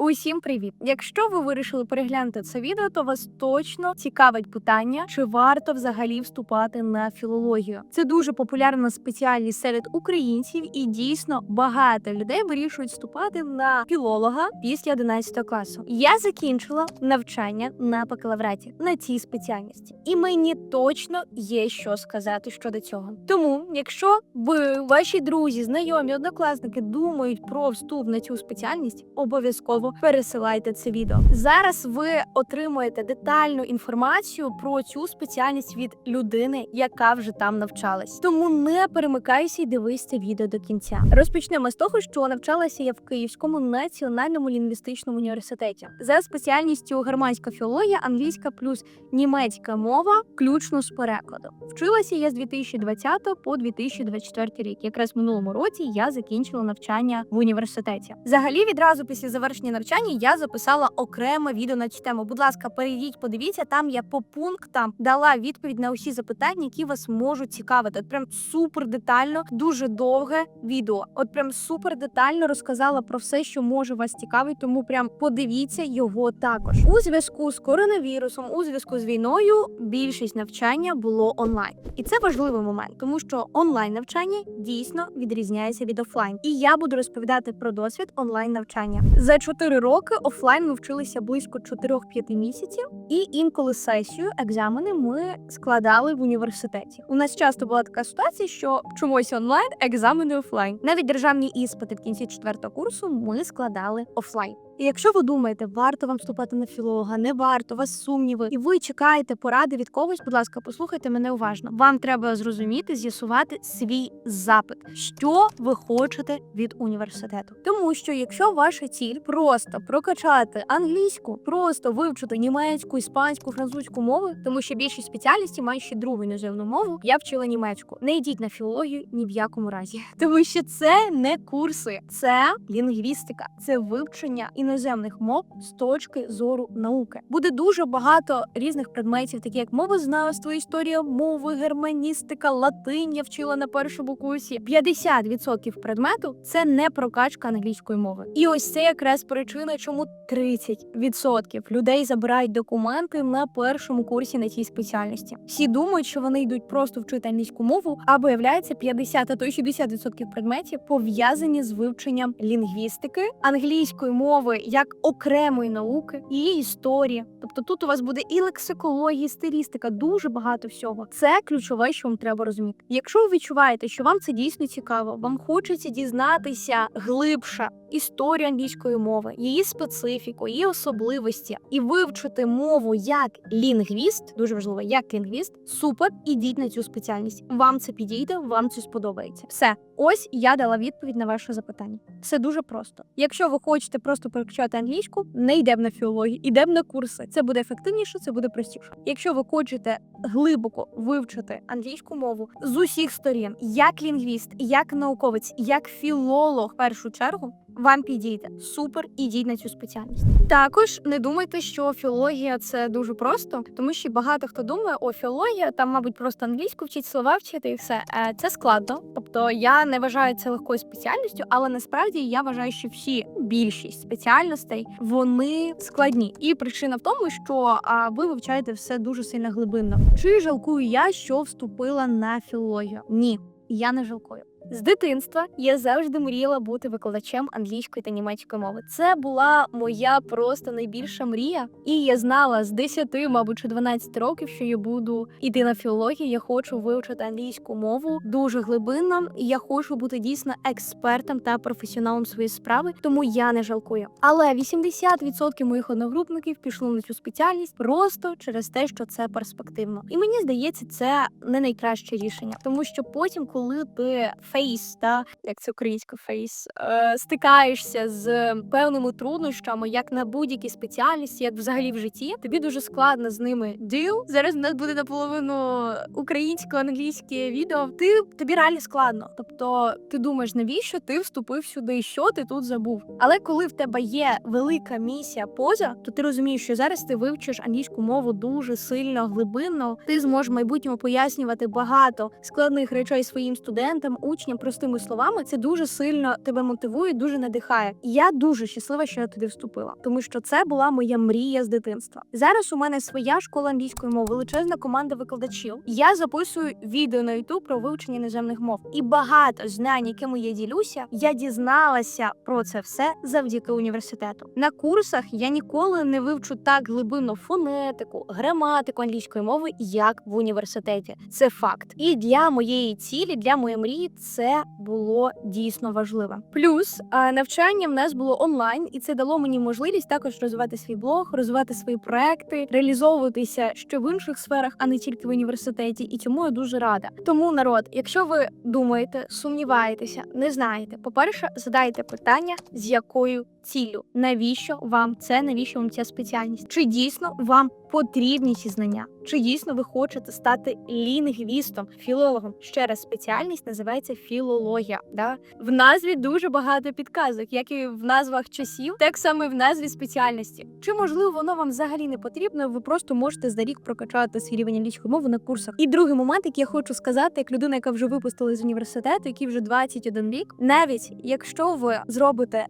Усім привіт! Якщо ви вирішили переглянути це відео, то вас точно цікавить питання, чи варто взагалі вступати на філологію. Це дуже популярна спеціальність серед українців, і дійсно багато людей вирішують вступати на філолога після 11 класу. Я закінчила навчання на бакалавраті на цій спеціальності, і мені точно є що сказати щодо цього. Тому, якщо ви, ваші друзі, знайомі, однокласники думають про вступ на цю спеціальність, обов'язково пересилайте це відео. Зараз ви отримуєте детальну інформацію про цю спеціальність від людини, яка вже там навчалась. Тому не перемикайся і дивись це відео до кінця. Розпочнемо з того, що навчалася я в Київському національному лінгвістичному університеті за спеціальністю германська філологія, англійська плюс німецька мова, включно з перекладом. Вчилася я з 2020 по 2024 рік. Якраз в минулому році я закінчила навчання в університеті. Взагалі, відразу після завершення навчання я записала окреме відео на цю тему. Будь ласка, перейдіть, подивіться. Там я по пунктам дала відповідь на усі запитання, які вас можуть цікавити. От прям супер детально, дуже довге відео. От прям супер детально розказала про все, що може вас цікавить. Тому прям подивіться його також. У зв'язку з коронавірусом, у зв'язку з війною, більшість навчання було онлайн, і це важливий момент, тому що онлайн навчання дійсно відрізняється від офлайн. І я буду розповідати про досвід онлайн навчання. За 4 роки офлайн ми вчилися близько 4-5 місяців, і інколи сесію, екзамени ми складали в університеті. У нас часто була така ситуація, що чомусь онлайн, екзамени офлайн. Навіть державні іспити в кінці четвертого курсу ми складали офлайн. І якщо ви думаєте, варто вам вступати на філолога, не варто, у вас сумніви, і ви чекаєте поради від когось, будь ласка, послухайте мене уважно. Вам треба зрозуміти, з'ясувати свій запит, що ви хочете від університету. Тому що якщо ваша ціль просто прокачати англійську, просто вивчити німецьку, іспанську, французьку мови, тому що більшість спеціальностей мають ще другу іноземну мову. Я вчила німецьку. Не йдіть на філологію ні в якому разі, тому що це не курси, це лінгвістика, це вивчення іноземних мов з точки зору науки. Буде дуже багато різних предметів, такі як мовознавство, історія мови, германістика, латинь. Я вчила на першому курсі. 50% предмету це не прокачка англійської мови. І ось це якраз причина, чому 30% людей забирають документи на першому курсі на цій спеціальності. Всі думають, що вони йдуть просто вчити англійську мову, а виявляється 50, а то й 60% предметів пов'язані з вивченням лінгвістики, англійської мови як окремої науки, її історії. Тобто тут у вас буде і лексикологія, і стилістика, дуже багато всього. Це ключове, що вам треба розуміти. Якщо ви відчуваєте, що вам це дійсно цікаво, вам хочеться дізнатися глибше історію англійської мови, її специфіку, її особливості, і вивчити мову як лінгвіст, дуже важливо, як лінгвіст, супер, ідіть на цю спеціальність. Вам це підійде, вам це сподобається. Все, ось я дала відповідь на ваше запитання. Все дуже просто. Якщо ви хочете просто перекачати англійську, не йдемо на філологію, йдемо на курси. Це буде ефективніше, це буде простіше. Якщо ви хочете глибоко вивчити англійську мову з усіх сторін, як лінгвіст, як науковець, як філолог, в першу чергу. Вам підійде супер, ідіть на цю спеціальність. Також не думайте, що філологія це дуже просто, тому що багато хто думає, о, філологія там, мабуть, просто англійську вчить слова вчити і все. Е, Це складно. Тобто я не вважаю це легкою спеціальністю, але насправді я вважаю, що всі більшість спеціальностей вони складні. І причина в тому, що ви вивчаєте все дуже сильно глибинно. Чи жалкую я, що вступила на філологію? Ні, я не жалкую. З дитинства я завжди мріяла бути викладачем англійської та німецької мови. Це була моя просто найбільша мрія, і я знала з 10, мабуть, чи 12 років, що я буду йти на філологію. Я хочу вивчити англійську мову дуже глибинно, і я хочу бути дійсно експертом та професіоналом своєї справи, тому я не жалкую. Але 80% моїх одногрупників пішло на цю спеціальність просто через те, що це перспективно. І мені здається, це не найкраще рішення, тому що потім, коли ти фейс, та як це українська фейс, е, стикаєшся з певними труднощами, як на будь-якій спеціальності, як взагалі в житті, тобі дуже складно з ними діл. Зараз у нас буде наполовину українсько-англійське відео. Ти тобі реально складно. Тобто, ти думаєш, навіщо ти вступив сюди? Що ти тут забув? Але коли в тебе є велика місія поза, то ти розумієш, що зараз ти вивчиш англійську мову дуже сильно глибинно. Ти зможеш в майбутньому пояснювати багато складних речей своїм студентам, учням. Поясненням простими словами, це дуже сильно тебе мотивує, дуже надихає. І я дуже щаслива, що я туди вступила, тому що це була моя мрія з дитинства. Зараз у мене своя школа англійської мови, величезна команда викладачів. Я записую відео на YouTube про вивчення іноземних мов. І багато знань, якими я ділюся, я дізналася про це все завдяки університету. На курсах я ніколи не вивчу так глибинно фонетику, граматику англійської мови, як в університеті. Це факт. І для моєї цілі, для моєї мрії, це було дійсно важливо. Плюс навчання в нас було онлайн, і це дало мені можливість також розвивати свій блог, розвивати свої проекти, реалізовуватися ще в інших сферах, а не тільки в університеті. І цьому я дуже рада. Тому народ, якщо ви думаєте, сумніваєтеся, не знаєте, по-перше, задайте питання, з якою ціллю, навіщо вам це, навіщо вам ця спеціальність? Чи дійсно вам потрібні ці знання? Чи дійсно ви хочете стати лінгвістом, філологом? Ще раз спеціальність називається філологія. Да? В назві дуже багато підказок, як і в назвах часів, так само і в назві спеціальності. Чи можливо воно вам взагалі не потрібно? Ви просто можете за рік прокачати свій рівень англійської мови на курсах. І другий момент, який я хочу сказати, як людина, яка вже випустила з університету, який вже 21 рік, навіть якщо ви зробите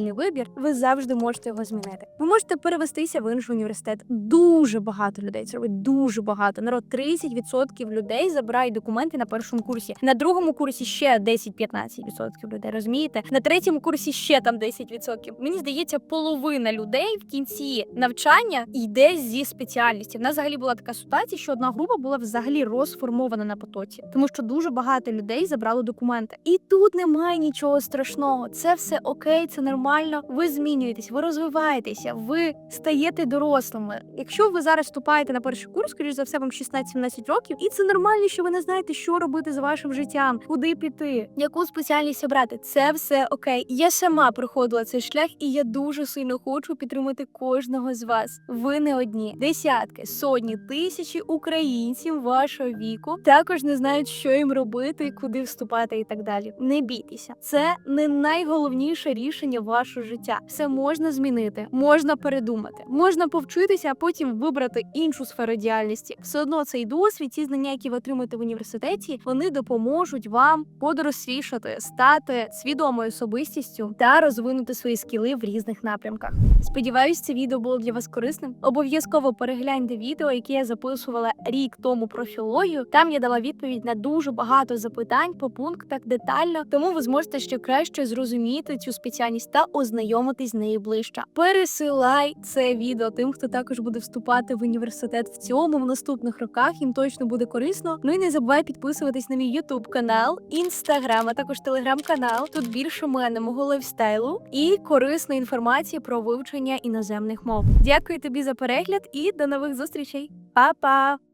неправильний вибір, ви завжди можете його змінити. Ви можете перевестися в інший університет. Дуже багато людей це робить. Дуже багато. Народ 30% людей забирають документи на першому курсі. На другому курсі ще 10-15% людей. Розумієте? На третьому курсі ще там 10%. Мені здається, половина людей в кінці навчання йде зі спеціальності. В нас взагалі була така ситуація, що одна група була взагалі розформована на потоці, тому що дуже багато людей забрали документи. І тут немає нічого страшного. Це все окей, це нормально. Ви змінюєтесь, ви розвиваєтеся, ви стаєте дорослими. Якщо ви зараз вступаєте на перший курс, скоріш за все, вам 16-17 років, і це нормально, що ви не знаєте, що робити з вашим життям, куди піти, яку спеціальність обрати. Це все окей. Я сама проходила цей шлях, і я дуже сильно хочу підтримати кожного з вас. Ви не одні десятки, сотні, тисячі українців вашого віку також не знають, що їм робити, куди вступати і так далі. Не бійтеся, це не найголовніше рішення вашого життя. Все можна змінити, можна передумати, можна повчитися, а потім вибрати іншу сферу діяльності. Все одно цей досвід, ці знання, які ви отримаєте в університеті, вони допоможуть вам подорослішати, стати свідомою особистістю та розвинути свої скіли в різних напрямках. Сподіваюсь, це відео було для вас корисним. Обов'язково перегляньте відео, яке я записувала рік тому про філологію. Там я дала відповідь на дуже багато запитань по пунктах детально, тому ви зможете ще краще зрозуміти цю спеціальність та ознайомитись з нею ближче. Пересилай це відео тим, хто також буде вступати в університет в цьому в наступних роках. Їм точно буде корисно. Ну і не забувай підписуватись на мій Ютуб канал, інстаграм, а також телеграм-канал. Тут більше мене, мого лайфстайлу і корисної інформації про вивчення іноземних мов. Дякую тобі за перегляд і до нових зустрічей. Па-па!